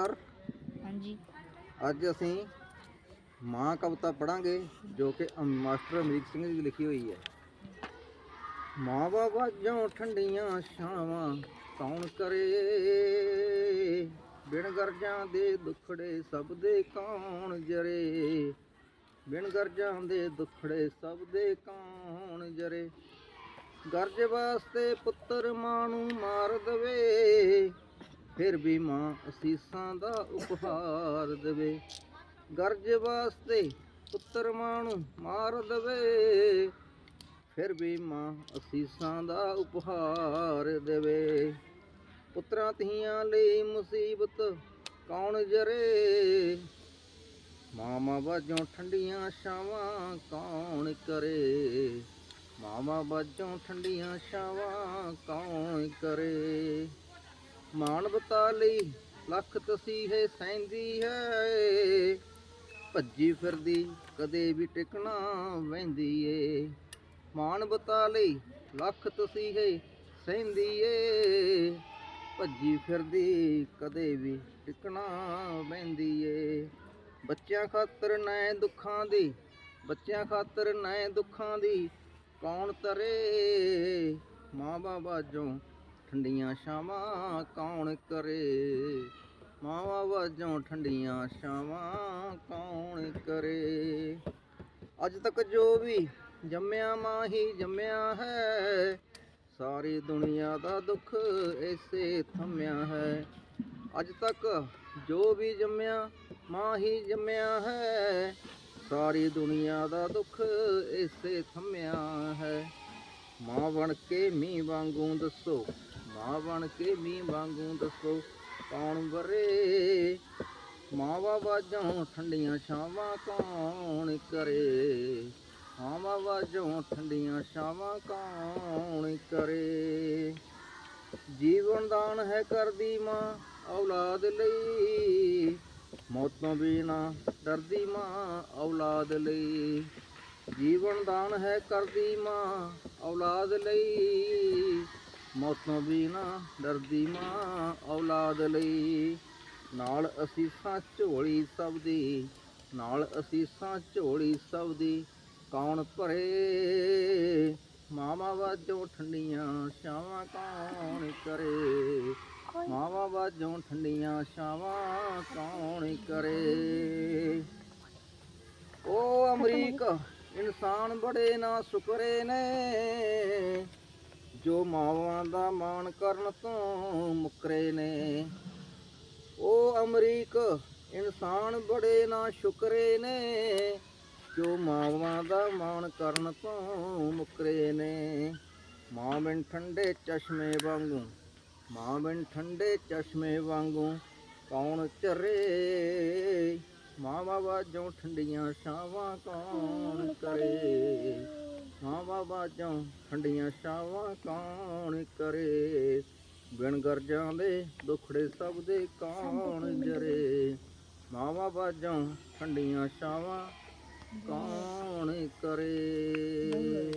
Sir ਹਾਂਜੀ। ਅੱਜ ਅਸੀਂ ਮਾਂ ਕਵਿਤਾ ਪੜਾਂਗੇ ਜੋ ਕਿ ਅਮ- ਮਾਸਟਰ ਅਮਰੀਕ ਸਿੰਘ ਜੀ ਦੀ ਲਿਖੀ ਹੋਈ ਹੈ। ਮਾਂ ਬਾਬਾ ਜੋ ਠੰਡੀਆਂ ਛਾਵਾਂ ਕੌਣ ਕਰੇ? ਬਿਨ ਗਰਜਾਂ ਦੇ ਦੁਖੜੇ ਸਭ ਦੇ ਕੌਣ ਜਰੇ? ਬਿਨ ਗਰਜਾਂ ਦੇ ਦੁਖੜੇ ਸਭ ਦੇ ਕੌਣ ਜਰੇ? ਗਰਜ ਵਾਸਤੇ ਪੁੱਤਰ ਮਾਂ ਨੂੰ ਮਾਰ ਦਵੇ ਫਿਰ ਵੀ ਮਾਂ ਅਸੀਸਾਂ ਦਾ ਉਪਹਾਰ ਦੇਵੇ। ਗਰਜ ਵਾਸਤੇ ਪੁੱਤਰ ਮਾਂ ਨੂੰ ਮਾਰ ਦੇਵੇ। ਫਿਰ ਵੀ ਮਾਂ ਅਸੀਸਾਂ ਦਾ ਉਪਹਾਰ ਦੇਵੇ। ਪੁੱਤਰਾਂ ਧੀਆਂ ਲਈ ਮੁਸੀਬਤ ਕੌਣ ਜਰੇ? ਮਾਮਾ ਬਾਝੋਂ ਠੰਡੀਆਂ ਛਾਵਾਂ ਕੌਣ ਕਰੇ? ਮਾਮਾ ਬਾਝੋਂ ਠੰਡੀਆਂ ਛਾਵਾਂ ਕੌਣ ਕਰੇ? ਮਾਨਵਤਾ ਲਈ ਲੱਖ ਤਸੀਹੇ ਸਹਿੰਦੀ ਹੈ। ਭੱਜੀ ਫਿਰਦੀ ਕਦੇ ਵੀ ਟਿਕਣਾ ਵਹਿੰਦੀ ਏ। ਮਾਨਵਤਾ ਲਈ ਲੱਖ ਤਸੀਹੇ ਸਹਿੰਦੀ ਏ। ਭੱਜੀ ਫਿਰਦੀ ਕਦੇ ਵੀ ਟਿਕਣਾ ਵਹਿੰਦੀ ਏ। ਬੱਚਿਆਂ ਖਾਤਰ ਨਏ ਦੁੱਖਾਂ ਦੀ, ਬੱਚਿਆਂ ਖਾਤਰ ਨਏ ਦੁੱਖਾਂ ਦੀ ਕੌਣ ਤਰੇ? ਮਾਂ ਬਾਬਾ ਜੋ ਠੰਡੀਆਂ ਛਾਵਾਂ ਕੌਣ ਕਰੇ? ਮਾਵਾ ਵਾਜੋਂ ਠੰਡੀਆਂ ਛਾਵਾਂ ਕੌਣ ਕਰੇ? ਅੱਜ ਤੱਕ ਜੋ ਵੀ ਜੰਮਿਆ ਮਾਂ ਹੀ ਜੰਮਿਆ ਹੈ, ਸਾਰੀ ਦੁਨੀਆ ਦਾ ਦੁੱਖ ਐਸੇ ਥੰਮਿਆ ਹੈ। ਅੱਜ ਤੱਕ ਜੋ ਵੀ ਜੰਮਿਆ ਮਾਂ ਹੀ ਜੰਮਿਆ ਹੈ, ਸਾਰੀ ਦੁਨੀਆ ਦਾ ਦੁੱਖ ਐਸੇ ਥੰਮਿਆ ਹੈ। ਮਾਂ ਬਣ ਕੇ ਮੀਂਹ ਵਾਂਗੂ ਦੱਸੋ ਮਾਂ ਬਣ ਕੇ ਮੀਂਹ ਵਾਂਗੂ ਦੱਸੋ ਕੌਣ ਵਰੇ? ਮਾਵਾ ਬਾਝੋਂ ਠੰਡੀਆਂ ਛਾਵਾਂ ਕੌਣ ਕਰੇ? ਮਾਵਾ ਬਾਝੋਂ ਠੰਡੀਆਂ ਛਾਵਾਂ ਕੌਣ ਕਰੇ? ਜੀਵਨ ਦਾਨ ਹੈ ਕਰਦੀ ਮਾਂ ਔਲਾਦ ਲਈ। ਮੌਤੋਂ ਬਿਨਾ ਡਰਦੀ ਮਾਂ ਔਲਾਦ ਲਈ। ਜੀਵਨ ਦਾਨ ਹੈ ਕਰਦੀ ਮਾਂ ਔਲਾਦ ਲਈ। ਮੌਤੋਂ ਬਿਨਾ ਡਰਦੀ ਮਾਂ ਔਲਾਦ ਲਈ। ਨਾਲ ਅਸੀਸਾਂ ਝੋਲੀ ਸਭ ਦੀ ਨਾਲ ਅਸੀਸਾਂ ਝੋਲੀ ਸਭ ਦੀ। ਕੌਣ ਭਰੇ? ਮਾਵਾ ਵਾਜੋਂ ਠੰਡੀਆਂ ਛਾਵਾਂ ਕੌਣ ਕਰੇ? ਮਾਵਾ ਵਾਜੋਂ ਠੰਡੀਆਂ ਛਾਵਾਂ ਕੌਣ ਕਰੇ? ਓ ਅਮਰੀਕ ਇਨਸਾਨ ਬੜੇ ਨਾ ਸ਼ੁਕਰੇ ਨੇ। ਜੋ ਮਾਵਾਂ ਦਾ ਮਾਣ ਕਰਨ ਤੋਂ ਮੁਕਰੇ ਨੇ। ਓ ਅਮਰੀਕ ਇਨਸਾਨ ਬੜੇ ਨਾ ਸ਼ੁਕਰੇ ਨੇ। ਜੋ ਮਾਵਾਂ ਦਾ ਮਾਣ ਕਰਨ ਤੋਂ ਮੁਕਰੇ ਨੇ। ਮਾਂ ਬਿਨ ਠੰਡੇ ਚਸ਼ਮੇ ਵਾਂਗੂ ਮਾਂ ਬਿਨ ਠੰਡੇ ਚਸ਼ਮੇ ਵਾਂਗੂ ਕੌਣ ਚਰੇ ਮਾਵਾ ਬਾਝੋਂ ਠੰਡੀਆਂ ਛਾਵਾਂ ਕੌਣ ਕਰੇ? ਮਾਵਾ ਬਾਝੋਂ ਠੰਡੀਆਂ ਛਾਵਾਂ ਕੌਣ ਕਰੇ? ਬਿਨ ਗਰਜਾਂ ਦੇ ਦੁਖੜੇ ਸਭ ਦੇ ਕੌਣ ਜਰੇ? ਮਾਵਾ ਬਾਝੋਂ ਠੰਡੀਆਂ ਛਾਵਾਂ ਕੌਣ ਕਰੇ?